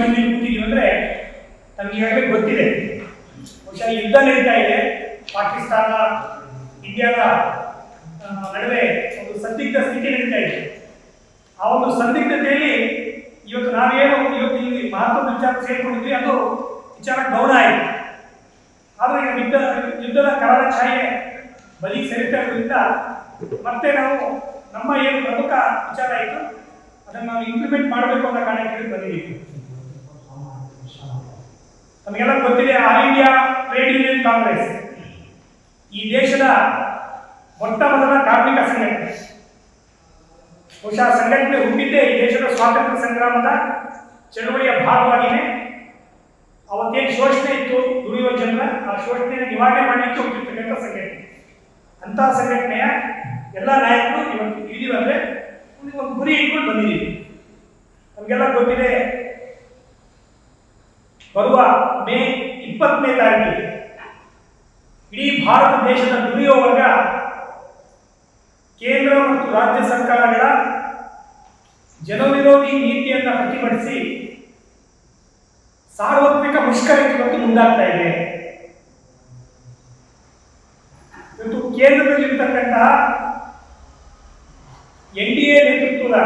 ಬಂದು ಕೂತಿದ್ದೀವಿ ಅಂದ್ರೆ ನಮ್ಗೆ ಈಗಾಗಲೇ ಗೊತ್ತಿದೆ. ಬಹುಶಃ ಯುದ್ಧ ನಡೀತಾ ಇದೆ. ಪಾಕಿಸ್ತಾನ, ಇಂಡಿಯಾದ ನಡುವೆ ಒಂದು ಸಂದಿಗ್ಧ ಸ್ಥಿತಿ ನಡೀತಾ ಇದೆ. ಆ ಒಂದು ಸಂದಿಗ್ಧತೆಯಲ್ಲಿ ಇವತ್ತು ನಾವೇನು ಇವತ್ತು ಇಲ್ಲಿ ಮಹತ್ವದ ವಿಚಾರ ಸೇರ್ಕೊಂಡಿದ್ವಿ ಅದು ವಿಚಾರ ಗೌಣ ಆಯಿತು. ಆದರೆ ಯುದ್ಧ, ಯುದ್ಧದ ಕಾರಣ ಛಾಯೆ ಬಲಿ ಸರಿತಾ ಇರೋದ್ರಿಂದ ಮತ್ತೆ ನಾವು ನಮ್ಮ ಏನು ಪ್ರಮುಖ ವಿಚಾರ ಆಯಿತು ಅದನ್ನು ನಾವು ಇಂಪ್ಲಿಮೆಂಟ್ ಮಾಡಬೇಕು ಅನ್ನೋ ಕಾರಣಕ್ಕೆ ಬಂದಿದ್ದೀವಿ. ನಮಗೆಲ್ಲ ಗೊತ್ತಿದೆ, all India trade union congress. ಈ ದೇಶದ ಮೊಟ್ಟ ಮೊದಲ ಕಾರ್ಮಿಕ ಸಂಘಟನೆ. ಬಹುಶಃ ಸಂಘಟನೆ ಹುಟ್ಟಿದ್ದೇ ಈ ದೇಶದ ಸ್ವಾತಂತ್ರ್ಯ ಸಂಗ್ರಾಮದ ಚಳುವಳಿಯ ಭಾಗವಾಗಿದೆ. ಅವತ್ತೇನು ಶೋಷಣೆ ಇತ್ತು ದುಡಿಯುವ ಆ ಶೋಷಣೆಯನ್ನು ನಿವಾರಣೆ ಮಾಡಲಿಕ್ಕೆ ಹುಟ್ಟಿರ್ತಕ್ಕಂಥ ಸಂಘಟನೆ. ಅಂತಹ ಸಂಘಟನೆಯ ಎಲ್ಲ ನಾಯಕರು ಇವತ್ತು ಒಂದು ಒಂದು ಗುರಿ ಇಟ್ಕೊಂಡು ಬಂದಿದ್ದೀವಿ. ನಮಗೆಲ್ಲ ಗೊತ್ತಿದೆ ಬರುವ ಮೇ ಇಪ್ಪತ್ತನೇ ತಾರೀಕಿಗೆ ಇಡೀ ಭಾರತ ದೇಶದ ದುಡಿಯೋ ವರ್ಗ, ಕೇಂದ್ರ ಮತ್ತು ರಾಜ್ಯ ಸರ್ಕಾರಗಳ ಜನವಿರೋಧಿ ನೀತಿಯನ್ನು ಪ್ರತಿಭಟಿಸಿ ಸಾರ್ವತ್ರಿಕ ಮುಷ್ಕರಕ್ಕೆ ಇವತ್ತು ಮುಂದಾಗ್ತಾ ಇದೆ. ಇವತ್ತು ಕೇಂದ್ರದಲ್ಲಿರ್ತಕ್ಕಂತಹ ಎನ್ ಡಿ ಎ ನೇತೃತ್ವದ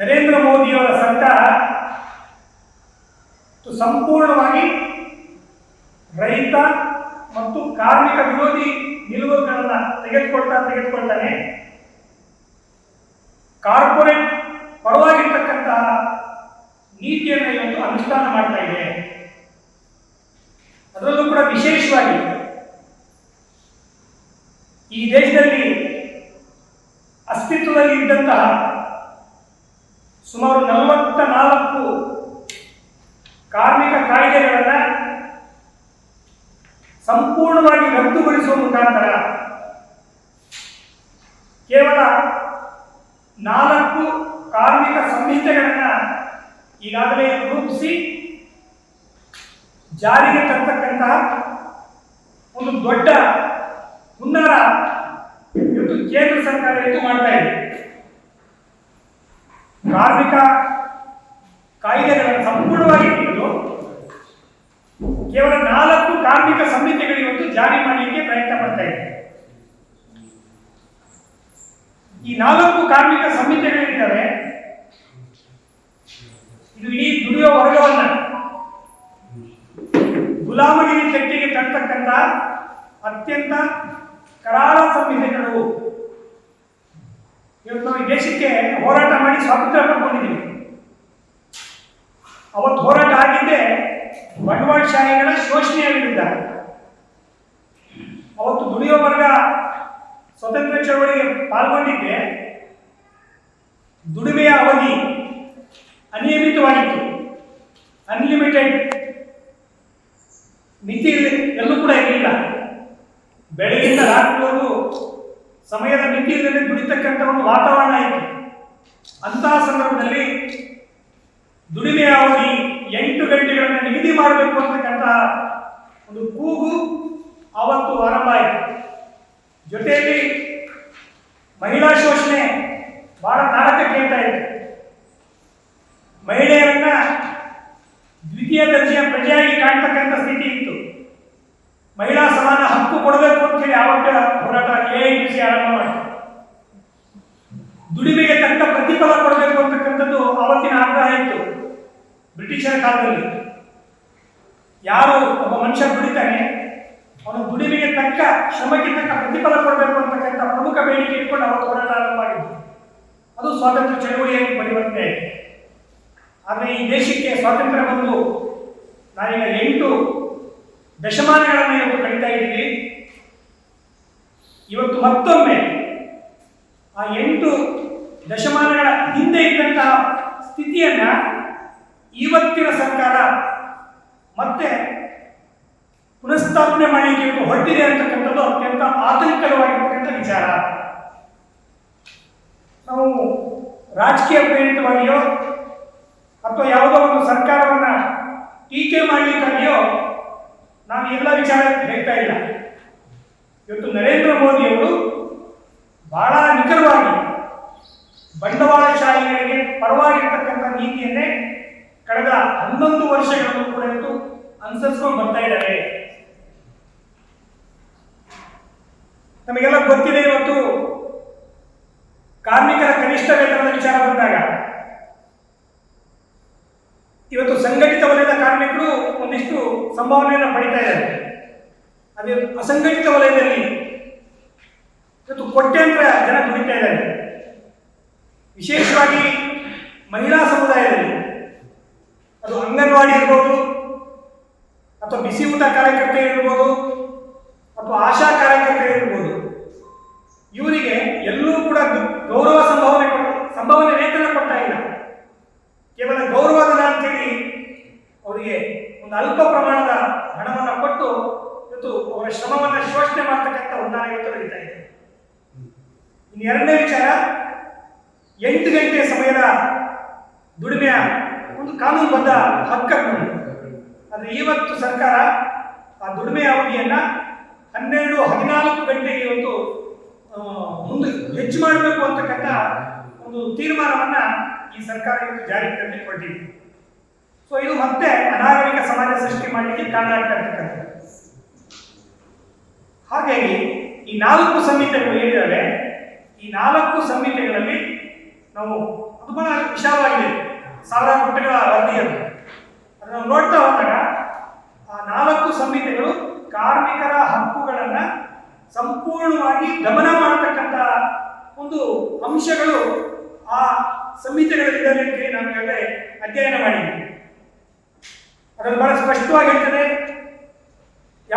ನರೇಂದ್ರ ಮೋದಿಯವರ ಸರ್ಕಾರ ಸಂಪೂರ್ಣವಾಗಿ ರೈತ ಮತ್ತು ಕಾರ್ಮಿಕ ವಿರೋಧಿ ನಿಲುವುಗಳನ್ನ ತೆಗೆದುಕೊಳ್ತಾ ತೆಗೆದುಕೊಳ್ತಾನೆ. ಕಾರ್ಪೊರೇಟ್ ಪರವಾಗಿರ್ತಕ್ಕಂತಹ ನೀತಿಯನ್ನು ಇವತ್ತು ಅನುಷ್ಠಾನ ಮಾಡ್ತಾ ಇದೆ. ಅದರಲ್ಲೂ ಕೂಡ ವಿಶೇಷವಾಗಿ ಈ ದೇಶದಲ್ಲಿ ಅಸ್ತಿತ್ವದಲ್ಲಿ ಇದ್ದಂತಹ ಸುಮಾರು ನಲವತ್ತ ನಾಲ್ಕು ಕಾರ್ಮಿಕ ಕಾಯ್ದೆಗಳನ್ನ ಸಂಪೂರ್ಣವಾಗಿ ರದ್ದುಗೊಳಿಸುವ ಮುಖಾಂತರ ಕೇವಲ ನಾಲ್ಕು ಕಾರ್ಮಿಕ ಸಂಹಿತೆಗಳನ್ನ ಈಗಾಗಲೇ ರೂಪಿಸಿ ಜಾರಿಗೆ ತರ್ತಕ್ಕಂತಹ ಒಂದು ದೊಡ್ಡ ಹುನ್ನಾರ ಇವತ್ತು ಕೇಂದ್ರ ಸರ್ಕಾರ ಇದು ಮಾಡ್ತಾ ಇದೆ. ಕಾರ್ಮಿಕ ಕಾಯ್ದೆಗಳನ್ನು ಸಂಪೂರ್ಣವಾಗಿ ತೆಗೆದು ಕೇವಲ ನಾಲ್ಕು ಕಾರ್ಮಿಕ ಸಂಹಿತೆಗಳು ಇವತ್ತು ಜಾರಿ ಮಾಡಲಿಕ್ಕೆ ಪ್ರಯತ್ನ ಪಡ್ತಾ ಇದೆ. ಈ ನಾಲ್ಕು ಕಾರ್ಮಿಕ ಸಂಹಿತೆಗಳಿದ್ದಾವೆ ಇದು ಇಡೀ ದುಡಿಯುವ ವರ್ಗವನ್ನ ಗುಲಾಮಗಿರಿ ತೆಟ್ಟಿಗೆ ತರ್ತಕ್ಕಂಥ ಅತ್ಯಂತ ಕರಾಳ ಸಂಹಿತೆಗಳು ಇವತ್ತು ದೇಶಕ್ಕೆ ಹೋರಾಟ ಮಾಡಿ ಸ್ವಾತಂತ್ರ್ಯ ಪಡ್ಕೊಂಡಿದ್ದೀವಿ ಅವತ್ತು ಹೋರಾಟ ಆಗಿದ್ದೆ ಬಂಡವಾಳಶಾಹಿಗಳ ಶೋಷಣೆಯ ವಿರುದ್ಧ ಅವತ್ತು ದುಡಿಯೋ ವರ್ಗ ಸ್ವತಂತ್ರ ಚಳವಳಿಗೆ ಪಾಲ್ಗೊಂಡಿದ್ದೆ ದುಡಿಮೆಯ ಅವಧಿ ಅನಿಯಮಿತವಾಗಿತ್ತು. ಅನ್ಲಿಮಿಟೆಡ್ ಮಿತಿ ಎಲ್ಲೂ ಕೂಡ ಇರಲಿಲ್ಲ. ಬೆಳಗಿಂದ ರಾತ್ರಿವರೆಗೂ ಸಮಯದ ಮಿತಿ ಇಲ್ಲದೆ ದುಡಿತಕ್ಕಂಥ ಒಂದು ವಾತಾವರಣ ಇತ್ತು. ಅಂತಹ ಸಂದರ್ಭದಲ್ಲಿ ದುಡಿಮೆಯ ಅವಧಿ ಎಂಟು ಗಂಟೆಗಳನ್ನು ನಿಗದಿ ಮಾಡಬೇಕು ಅಂತಕ್ಕಂಥ ಒಂದು ಕೂಗು ಆವತ್ತು ಆರಂಭ ಆಯಿತು ಜೊತೆಯಲ್ಲಿ ಮಹಿಳಾ ಶೋಷಣೆ ಬಹಳ ತಾರಕ ಕೇಳ್ತಾ ಇತ್ತು. ಮಹಿಳೆಯರನ್ನ ದ್ವಿತೀಯ ದರ್ಜೆಯ ಪ್ರಜೆಯಾಗಿ ಕಾಣ್ತಕ್ಕಂಥ ಸ್ಥಿತಿ ಇತ್ತು. ಮಹಿಳಾ ಸಮಾನ ಹಕ್ಕು ಕೊಡಬೇಕು ಅಂತ ಹೇಳಿ ಆವತ್ತ ಹೋರಾಟ ಎಐಟಿಸಿ ಆರಂಭ ಮಾಡಿತು ದುಡಿಮೆಗೆ ತಕ್ಕ ಪ್ರತಿಫಲ ಕೊಡಬೇಕು ಅಂತಕ್ಕಂಥದ್ದು ಆವತ್ತಿನ ಆಗ್ರಹ ಇತ್ತು ಬ್ರಿಟಿಷರ ಕಾಲದಲ್ಲಿ. ಯಾರು ಒಬ್ಬ ಮನುಷ್ಯ ದುಡಿತಾನೆ, ಅವನು ದುಡಿಮೆಗೆ ತಕ್ಕ, ಶ್ರಮಕ್ಕೆ ತಕ್ಕ ಪ್ರತಿಫಲ ಕೊಡಬೇಕು ಅಂತಕ್ಕಂಥ ಪ್ರಮುಖ ಬೇಡಿಕೆ ಇಟ್ಕೊಂಡು ಅವರು ಹೋರಾಟ ಆರಂಭ ಆಗಿದ್ದು ಅದು ಸ್ವಾತಂತ್ರ್ಯ ಚಳುವಳಿಯಾಗಿ ಪರಿವರ್ತನೆ ಆದರೆ ಈ ದೇಶಕ್ಕೆ ಸ್ವಾತಂತ್ರ್ಯ ಬಂದು ನಾವೀಗ ಎಂಟು ದಶಮಾನಗಳನ್ನು ಇವತ್ತು ಕಳೀತಾ ಇದ್ದೀವಿ ಇವತ್ತು ಮತ್ತೊಮ್ಮೆ ಆ ಎಂಟು ದಶಮಾನಗಳ ಹಿಂದೆ ಇದ್ದಂತಹ ಸ್ಥಿತಿಯನ್ನ ಇವತ್ತಿನ ಸರ್ಕಾರ ಮತ್ತೆ ಪುನಃಸ್ಥಾಪನೆ ಮಾಡಲಿಕ್ಕೆ ಹೊರಟಿದೆ ಅಂತಕ್ಕಂಥದ್ದು ಅತ್ಯಂತ ಆತಂಕವಾಗಿರ್ತಕ್ಕಂಥ ವಿಚಾರ. ನಾವು ರಾಜಕೀಯ ಪ್ರೇರಿತವಾಗಿಯೋ ಅಥವಾ ಯಾವುದೋ ಒಂದು ಸರ್ಕಾರವನ್ನ ಟೀಕೆ ಮಾಡಲಿಕ್ಕಾಗಿಯೋ ನಾವು ಎಲ್ಲ ವಿಚಾರ ಹೇಳ್ತಾ ಇಲ್ಲ. ಇವತ್ತು ನರೇಂದ್ರ ಮೋದಿ ಅವರು ಬಹಳ ನಿಖರವಾಗಿ ಬಂಡವಾಳಶಾಹಿಗಳಿಗೆ ಪರವಾಗಿರ್ತಕ್ಕಂಥ ನೀತಿಯನ್ನೇ ಕಳೆದ ಹನ್ನೊಂದು ವರ್ಷಗಳನ್ನು ಕೂಡ ಇವತ್ತು ಅನುಸರಿಸ್ಕೊಂಡು ಬರ್ತಾ ಇದ್ದಾರೆ ನಮಗೆಲ್ಲ ಗೊತ್ತಿದೆ ಇವತ್ತು. ಕಾರ್ಮಿಕರ ಕನಿಷ್ಠ ವೇತನದ ವಿಚಾರ ಬಂದಾಗ. ಇವತ್ತು ಸಂಘಟಿತ ವಲಯದ ಕಾರ್ಮಿಕರು ಒಂದಿಷ್ಟು ಸಂಭಾವನೆಯನ್ನು ಪಡಿತಾ ಇದ್ದಾರೆ. ಅದೇ ಅಸಂಘಟಿತ ವಲಯದಲ್ಲಿ ಇವತ್ತು ಕೋಟ್ಯಾಂತರ ಜನ ದುಡಿತಾ ಇದ್ದಾರೆ. ವಿಶೇಷವಾಗಿ ಮಹಿಳಾ ಸಮುದಾಯದಲ್ಲಿ. ಅದು ಅಂಗನವಾಡಿ ಇರ್ಬೋದು ಅಥವಾ ಬಿಸಿ ಊಟ ಕಾರ್ಯಕರ್ತೆ ಇರ್ಬೋದು ಅಥವಾ ಆಶಾ ಕಾರ್ಯಕರ್ತೆ ಇರ್ಬೋದು. ಇವರಿಗೆ ಎಲ್ಲೂ ಕೂಡ ಗೌರವ ಸಂಭಾವನೆ ಸಂಭಾವನೆ ವೇತನ ಕೊಡ್ತಾ ಇಲ್ಲ. ಕೇವಲ ಗೌರವಧನ ಅಂತೇಳಿ ಅವರಿಗೆ ಒಂದು ಅಲ್ಪ ಪ್ರಮಾಣದ ಹಣವನ್ನು ಕೊಟ್ಟು ಇವತ್ತು ಅವರ ಶ್ರಮವನ್ನು ಶೋಷಣೆ ಮಾಡ್ತಕ್ಕಂಥ ಹೊಂದಾಣ ಇವತ್ತು ನಡೀತಾ ಇದೆ. ಇನ್ನು ಎರಡನೇ ವಿಚಾರ, ಎಂಟು ಗಂಟೆ ಸಮಯದ ದುಡಿಮೆಯ ಒಂದು ಕಾನೂನುಬದ್ಧ ಹಕ್ಕನ್ನು ಆದರೆ ಇವತ್ತು ಸರ್ಕಾರ ಆ ದುಡಿಮೆ ಅವಧಿಯನ್ನ ಹನ್ನೆರಡು ಹದಿನಾಲ್ಕು ಗಂಟೆಗೆ ಒಂದು ಮುಂದೆ ಹೆಚ್ಚು ಮಾಡಬೇಕು ಅಂತಕ್ಕಂಥ ಒಂದು ತೀರ್ಮಾನವನ್ನು ಈ ಸರ್ಕಾರ ಇವತ್ತು ಜಾರಿಗೆ ಹೊರಟಿದೆ ಸೊ ಇದು ಮತ್ತೆ ಅನಾಗರಿಕ ಸಮಾಜ ಸೃಷ್ಟಿ ಮಾಡಲಿಕ್ಕೆ ಕಾರಣ ಆಗ್ತಾ ಇರ್ತಕ್ಕಂಥದ್ದು. ಹಾಗಾಗಿ ಈ ನಾಲ್ಕು ಸಂಹಿತೆಗಳು ಏನಿದ್ದಾವೆ ಈ ನಾಲ್ಕು ಸಂಹಿತೆಗಳಲ್ಲಿ ನಾವು ಅದು ವಿಶಾಲವಾಗಿದೆ. ಸಾವಿರಾರು ಪುಟಗಳ ವರದಿ ಅದು ಅದನ್ನ ನಾವು ನೋಡ್ತಾ ಹೋದಾಗ ಆ ನಾಲ್ಕು ಸಂಹಿತೆಗಳು ಕಾರ್ಮಿಕರ ಹಕ್ಕುಗಳನ್ನು ಸಂಪೂರ್ಣವಾಗಿ ಗಮನ ಮಾಡತಕ್ಕಂಥ ಒಂದು ಅಂಶಗಳು ಆ ಸಂಹಿತೆಗಳಲ್ಲಿದೆ ಅಂತ ನಾವು ಈಗಾಗಲೇ ಅಧ್ಯಯನ ಮಾಡಿದ್ದೀವಿ ಅದನ್ನು ಬಹಳ ಸ್ಪಷ್ಟವಾಗಿ ಹೇಳ್ತದೆ